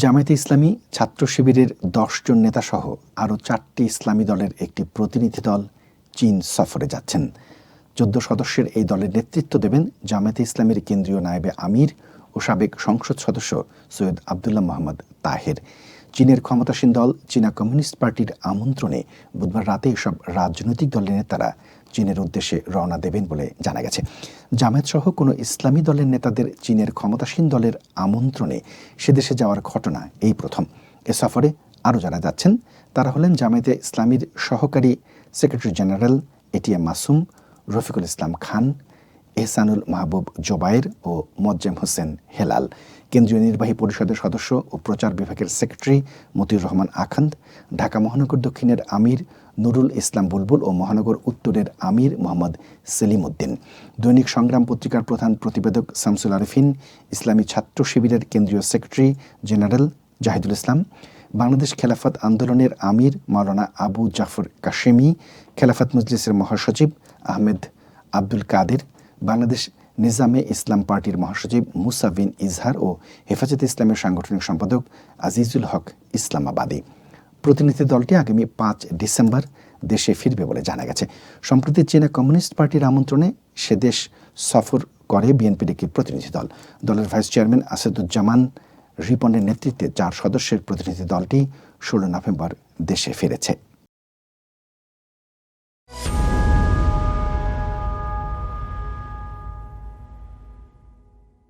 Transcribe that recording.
জামায়াতে ইসলামী ছাত্র শিবিরের দশজন নেতাসহ আরও চারটি ইসলামী দলের একটি প্রতিনিধি দল চীন সফরে যাচ্ছেন। চোদ্দ সদস্যের এই দলের নেতৃত্ব দেবেন জামায়াতে ইসলামের কেন্দ্রীয় নায়েবে আমির ও সাবেক সংসদ সদস্য সৈয়দ আবদুল্লাহ মোহাম্মদ তাহের। চীনের ক্ষমতাসীন দল, চীনা কমিউনিস্ট পার্টির আমন্ত্রণে বুধবার রাতে এসব রাজনৈতিক দলের নেতারা চীনের উদ্দেশ্যে রওনা দেবেন বলে জানা গেছে। জামায়াত সহ কোনো ইসলামী দলের নেতাদের চীনের ক্ষমতাসীন দলের আমন্ত্রণে সে দেশে যাওয়ার ঘটনা এই প্রথম। এ সফরে আরও যারা যাচ্ছেন, তারা হলেন জামায়াতে ইসলামীর সহকারী secretary general ATM Masum, Rafiqul Islam Khan, Ehsanul Mahbub Zubair ও মজ্জেম হোসেন হেলাল। কেন্দ্রীয় নির্বাহী পরিষদের সদস্য ও প্রচার বিভাগের সেক্রেটারি মতিউর রহমান আখান্দ, ঢাকা মহানগর দক্ষিণের আমির নুরুল ইসলাম বুলবুল ও মহানগর উত্তরের আমির মোহাম্মদ সেলিম উদ্দিন দৈনিক সংগ্রাম পত্রিকার প্রধান প্রতিবেদক শামসুল আরিফিন, ইসলামী ছাত্র শিবিরের কেন্দ্রীয় সেক্রেটারি জেনারেল জাহিদুল ইসলাম, বাংলাদেশ খেলাফত আন্দোলনের আমির মাওলানা আবু জাফর কাশেমি, খেলাফত মজলিসের মহাসচিব আহমেদ আব্দুল কাদের, বাংলাদেশ নিজামে ইসলাম পার্টির মহাসচিব মুসা বিন ইজহার ও হেফাজতে ইসলামের সাংগঠনিক সম্পাদক আজিজুল হক ইসলামাবাদী। প্রতিনিধি দলটি আগামী পাঁচ ডিসেম্বর দেশে ফিরবে বলে জানা গেছে। সম্প্রতি চীনা কমিউনিস্ট পার্টির আমন্ত্রণে সে দেশ সফর করে বিএনপির একটি প্রতিনিধি দল। দলের ভাইস চেয়ারম্যান আসাদুজ্জামান রিপনের নেতৃত্বে চার সদস্যের প্রতিনিধি দলটি ষোলো নভেম্বর দেশে ফিরেছে।